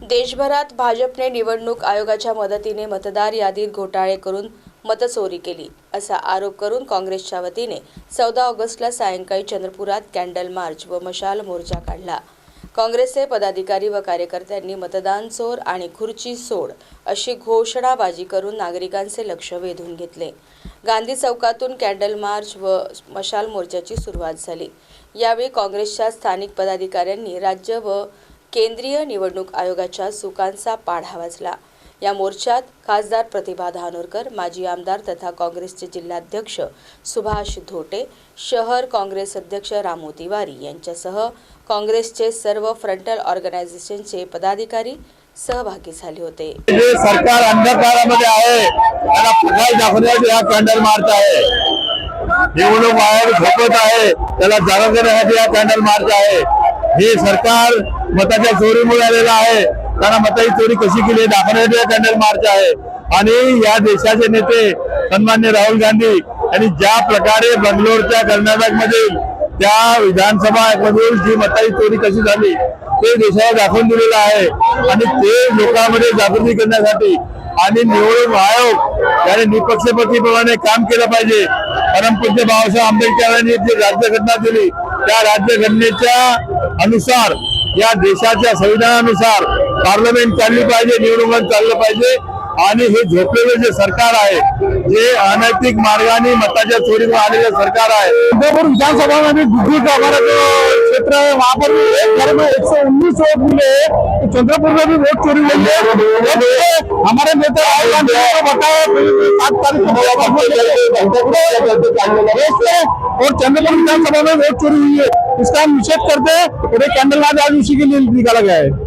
देशभरात भाजपने निवडणूक आयोगाच्या मदतीने मतदार यादीत घोटाळे करून मतचोरी केली असा आरोप करून काँग्रेसच्या वतीने चौदा ऑगस्टला सायंकाळी चंद्रपुरात कॅन्डल मार्च व मशाल मोर्चा काढला. काँग्रेसचे पदाधिकारी व कार्यकर्त्यांनी मतदान चोर आणि खुर्ची सोड अशी घोषणाबाजी करून नागरिकांचे लक्ष वेधून घेतले. गांधी चौकातून कॅन्डल मार्च व मशाल मोर्चाची सुरुवात झाली. यावेळी काँग्रेसच्या स्थानिक पदाधिकाऱ्यांनी राज्य व केंद्रीय निवडणूक आयोगाच्या सुकांचा पाढा वाजला. या मोर्चात खासदार प्रतिभा धानोरकर माजी आमदार तथा काँग्रेसचे जिल्हाध्यक्ष सुभाष धोटे शहर काँग्रेस अध्यक्ष रामू तिवारी यांच्यासह काँग्रेसचे सर्व फ्रंटल ऑर्गनायझेशनचे पदाधिकारी सहभागी झाले होते. जे सरकार अंधकारामध्ये आहे दाखवण्यासाठी हा कॅन्डल मार्च आहे. निवडणूक आयोग झोपत आहे त्याला जागा करण्यासाठी हा कॅन्डल मार्च आहे. हे सरकार मताच्या चोरीमुळे आलेलं आहे. त्यांना मताची चोरी कशी केली दाखवण्यासाठी कॅन्डल मार्च आहे. आणि या देशाचे नेते सन्मान्य राहुल गांधी यांनी ज्या प्रकारे बंगलोरच्या कर्नाटक मधील त्या विधानसभा मधून जी मताची चोरी कशी झाली ते देशाला दाखवून दिलेलं आहे. आणि ते लोकांमध्ये जागृती करण्यासाठी आणि निवडणूक आयोग याने निपक्षपातीप्रमाणे काम केलं पाहिजे. परमपूज्य बाबासाहेब आंबेडकरांनी जी राज्यघटना दिली त्या राज्यघटनेच्या अनुसार या देशाच्या संविधानानुसार पार्लमेंट चालली पाहिजे निवडणूक चाललं पाहिजे. आणि हे झोपलेलं जे सरकार आहे जे अनैतिक मार्गाने मताच्या चोरीवर आलेलं सरकार आहे. इंदौर विधानसभा में वहाँ पर भी एक घर में एक सौ उन्नीस वोट मिले। तो चंद्रपुर में भी वोट चोरी हुई है। हमारे नेता राहुल गांधी ने बताया सात तारीख को और चंद्रपुर विधानसभा में वोट चोरी हुई है। इसका हम निषेध करते हैं और ये कैंडल आज आज उसी के लिए निकाला गया है।